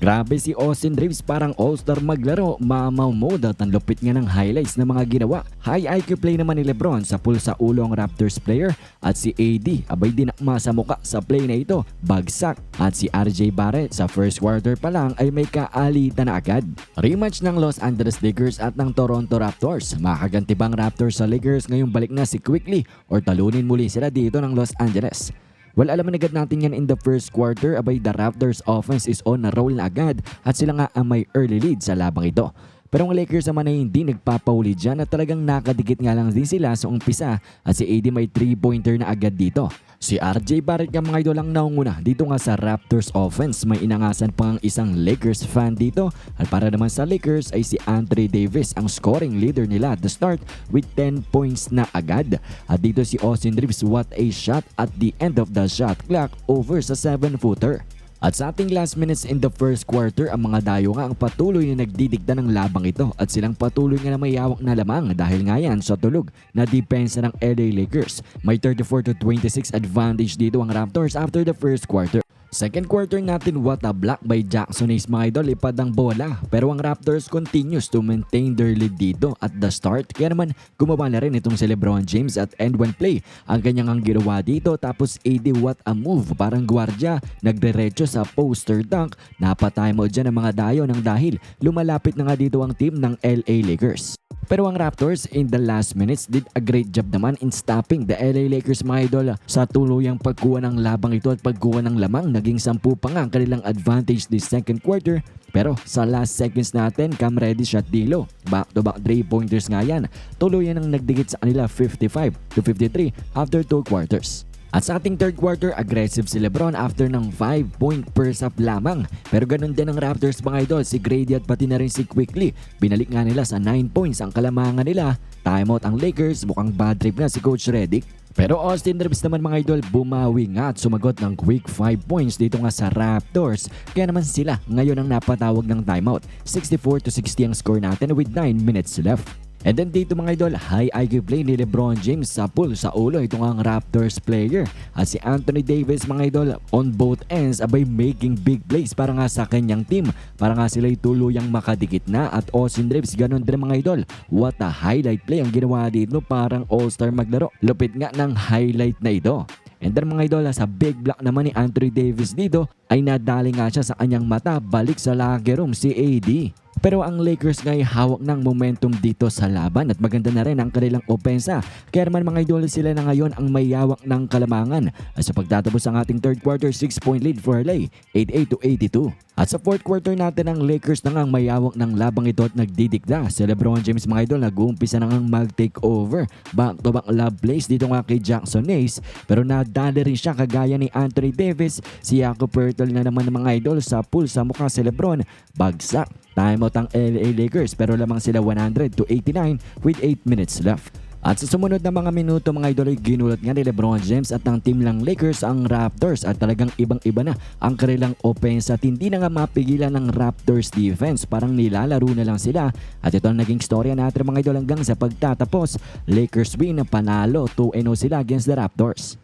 Grabe si Austin Reeves parang all-star maglaro, mamaw mode at ang lupit nga ng highlights ng mga ginawa. High IQ play naman ni Lebron sa pool sa ulo ang Raptors player at si AD abay dinakma sa muka sa play na ito, bagsak. At si RJ Barrett sa first quarter pa lang ay may kaalitan na agad. Rematch ng Los Angeles Lakers at ng Toronto Raptors. Makaganti bang Raptors sa Lakers ngayong balik na si Quickly or talunin muli sila dito ng Los Angeles? Well, alaman agad natin yan in the first quarter. Abay, the Raptors offense is on na roll na agad at sila nga ang may early lead sa labang ito. Pero ang Lakers naman ay hindi nagpapauli dyan at talagang nakadikit nga lang din sila sa umpisa at si AD may 3-pointer na agad dito. Si RJ Barrett nga mga idol ang naunguna dito nga sa Raptors offense. May inangasan pa ang isang Lakers fan dito at para naman sa Lakers ay si Anthony Davis ang scoring leader nila at the start with 10 points na agad. At dito si Austin Reeves what a shot at the end of the shot clock over sa 7-footer. At sa ating last minutes in the first quarter, ang mga dayo nga ang patuloy na nagdidikta ng labang ito at silang patuloy nga na may hawak na lamang dahil nga yan sa tulog na depensa ng LA Lakers. May 34 to 26 advantage dito ang Raptors after the first quarter. Second quarter natin, what a block by Jackson Hayes mga idol, ipad ang bola. Pero ang Raptors continues to maintain their lead dito at the start. Kaya naman, gumawa na rin itong si Lebron James at end one play. Ang kanyang ang ginawa dito tapos AD what a move. Parang gwardya, nagdiretso sa poster dunk. Napatay mo dyan ang mga dayo ng dahil lumalapit na nga dito ang team ng LA Lakers. Pero ang Raptors in the last minutes did a great job naman in stopping the LA Lakers mga idol sa tuluyang pagkuha ng labang ito at pagkuha ng lamang. Naging sampu pa nga ang kanilang advantage this second quarter. Pero sa last seconds natin, cam ready shot dilo. Back to back 3 pointers nga yan. Tuluyan ang nagdikit sa kanila 55 to 53 after 2 quarters. At sa ating third quarter, aggressive si Lebron after ng 5-point per up lamang. Pero ganun din ang Raptors mga idol, si Grady at pati na rin si Quickly. Binalik nga nila sa 9 points ang kalamangan nila. Timeout ang Lakers, mukhang bad trip na si Coach Redick. Pero Austin Reeves naman mga idol, bumawi nga at sumagot ng quick 5 points dito nga sa Raptors. Kaya naman sila ngayon ang napatawag ng timeout. 64 to 60 ang score natin with 9 minutes left. And then dito mga idol, high IQ play ni Lebron James sa pool sa ulo ito nga ang Raptors player. At si Anthony Davis mga idol on both ends abay making big plays para nga sa kanyang team. Para nga sila'y tuluyang makadikit na at Austin Reeves ganun din mga idol. What a highlight play ang ginawa dito parang all-star maglaro. Lupit nga ng highlight na ito. And then mga idol, sa big block naman ni Anthony Davis dito ay nadali nga siya sa kanyang mata balik sa locker room si AD. Pero ang Lakers ngay hawak ng momentum dito sa laban at maganda na rin ang kanilang opensa. Kaya naman mga idol sila na ngayon ang may hawak ng kalamangan. At sa pagtatapos ang ating third quarter, 6-point lead for LA, 88 to 82. At sa fourth quarter natin ang Lakers na nga ang may hawak ng labang ito at nagdidikda. Si Lebron James mga idol nag-uumpisa na nga mag-take over. Back to back love plays dito nga kay Jackson Hayes. Pero nadali rin siya kagaya ni Anthony Davis. Si Jakob Pertl na naman mga idol sa pool sa mukha si Lebron. Bagsak. Timeout ang LA Lakers pero lamang sila 100 to 89 with 8 minutes left. At sa sumunod na mga minuto mga idol ay ginulat nga ni Lebron James at ng team lang Lakers ang Raptors at talagang ibang-iba na ang kanilang offense at hindi na nga mapigilan ng Raptors defense. Parang nilalaro na lang sila at ito ang naging storya natin mga idol hanggang sa pagtatapos. Lakers win panalo 2-0 sila against the Raptors.